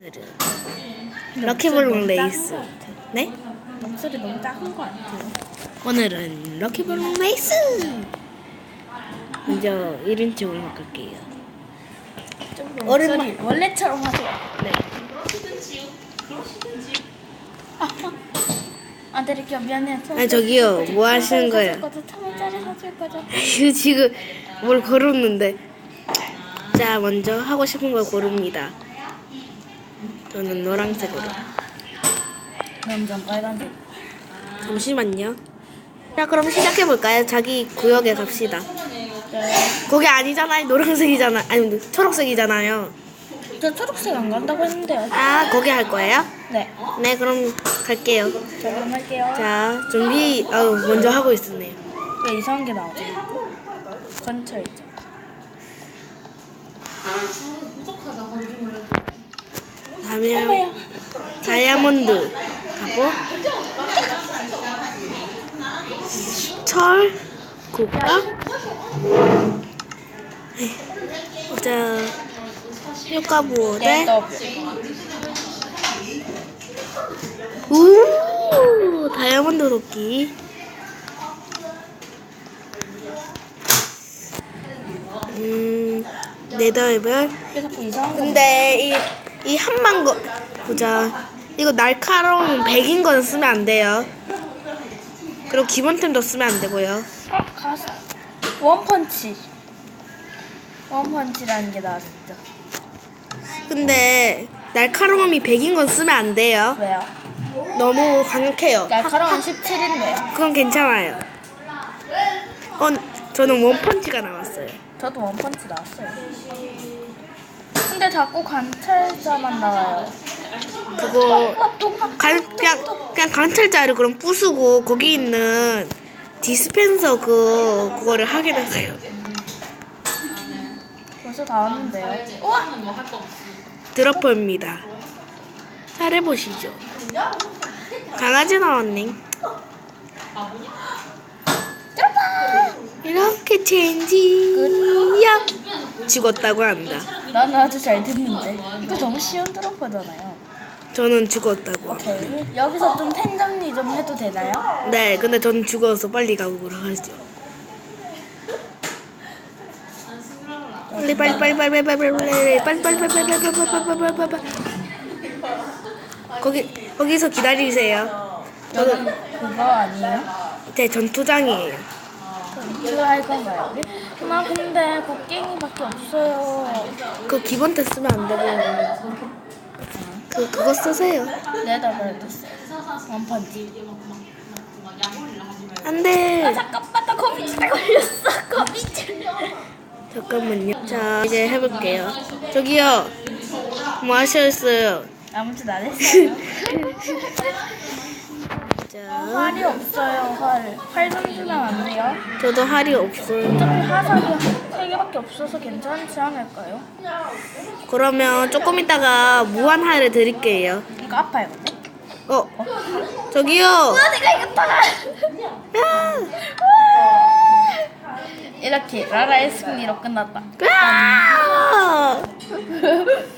오늘은 럭키블록 레이스. 네? 목소리 너무 작은 거 같아요. 오늘은 럭키블록 레이스. 먼저 1인칭으로 바꿀게요. 좀 오랜만- 원래처럼 하세요. 네. 안 드릴게요. 미안해요. 아 저기요, 뭐 하시는 거예요? 천원짜리 사줄 거죠? 이거 지금 뭘 걸었는데. 자, 먼저 하고 싶은 걸 고릅니다. 저는 노란색으로. 그럼 전 빨간색. 잠시만요. 자, 그럼 시작해볼까요? 자기 구역에 갑시다. 네. 거기 아니잖아요. 노란색이잖아. 아니, 초록색이잖아요. 저 초록색 안 간다고 했는데요. 아, 거기 할 거예요? 네. 네, 그럼 갈게요. 자 그럼 할게요. 자, 준비, 아우, 먼저 하고 있었네요. 왜 이상한 게 나오지? 건철 있 다음에 다이아몬드 가고. 철 국가 자. 효과 부호대. 네. 우 다이아몬드 도끼. 음 네더웨블? 근데 이, 이 한만 거 보자. 이거 날카로운 백인 건 쓰면 안 돼요. 그리고 기본템도 쓰면 안 되고요. 어, 가스. 원펀치. 원펀치라는 게 나왔죠. 근데 날카로움이 백인 건 쓰면 안 돼요. 왜요? 너무 강력해요. 날카로운 17인데요. 그건 괜찮아요. 어, 저는 원펀치가 나왔어요. 저도 원펀치 나왔어요. 근데 자꾸 관찰자만 나와요. 그거 관, 그냥 그냥 관찰자를 그럼 부수고 거기 있는 디스펜서 그 그거를 확인하세요. 벌써 다 왔는데요. 우와! 드러퍼입니다. 잘해 보시죠. 강아지 나왔네. 이렇게 체인지야 죽었다고 한다. 난 아주 잘 듣는데. 이거 너무 쉬운 드로퍼잖아요. 저는 죽었다고. 합니다. 오케이. 여기서 좀 텐정리 좀 해도 되나요? 네, 근데 저는 죽어서 빨리 가고 그러죠. 빨리 빨리 빨리 빨리 빨리 빨리 빨리 빨리 빨리 빨리 빨리 빨리 빨리 빨리 빨리 거기 거기서 기다리세요. 여기 그거 아니에요? 제 전투장이에요. 이거 할 건가요? 나 근데 곡괭이밖에 없어요. 그 기본 테 쓰면 안 되고 그 그거 쓰세요. 레더벨도 써요. 원펀치. 안돼. 잠깐만 나 거미줄에 걸렸어. 거미줄. 잠깐만요. 자 이제 해볼게요. 저기요. 뭐 하셨어요? 아무튼 안 했어요. 자, 활이 없어요. 활. 활 좀 주면 안 돼요? 저도 할이 없어요. 어차피 화살이 세 개밖에 없어서 괜찮지 않을까요? 그러면 조금 있다가 무한 할을 드릴게요. 이거 아파요? 어, 저기요. 아, 내가 이겼다! 야! 이렇게 라라의 승리로 끝났다. 야!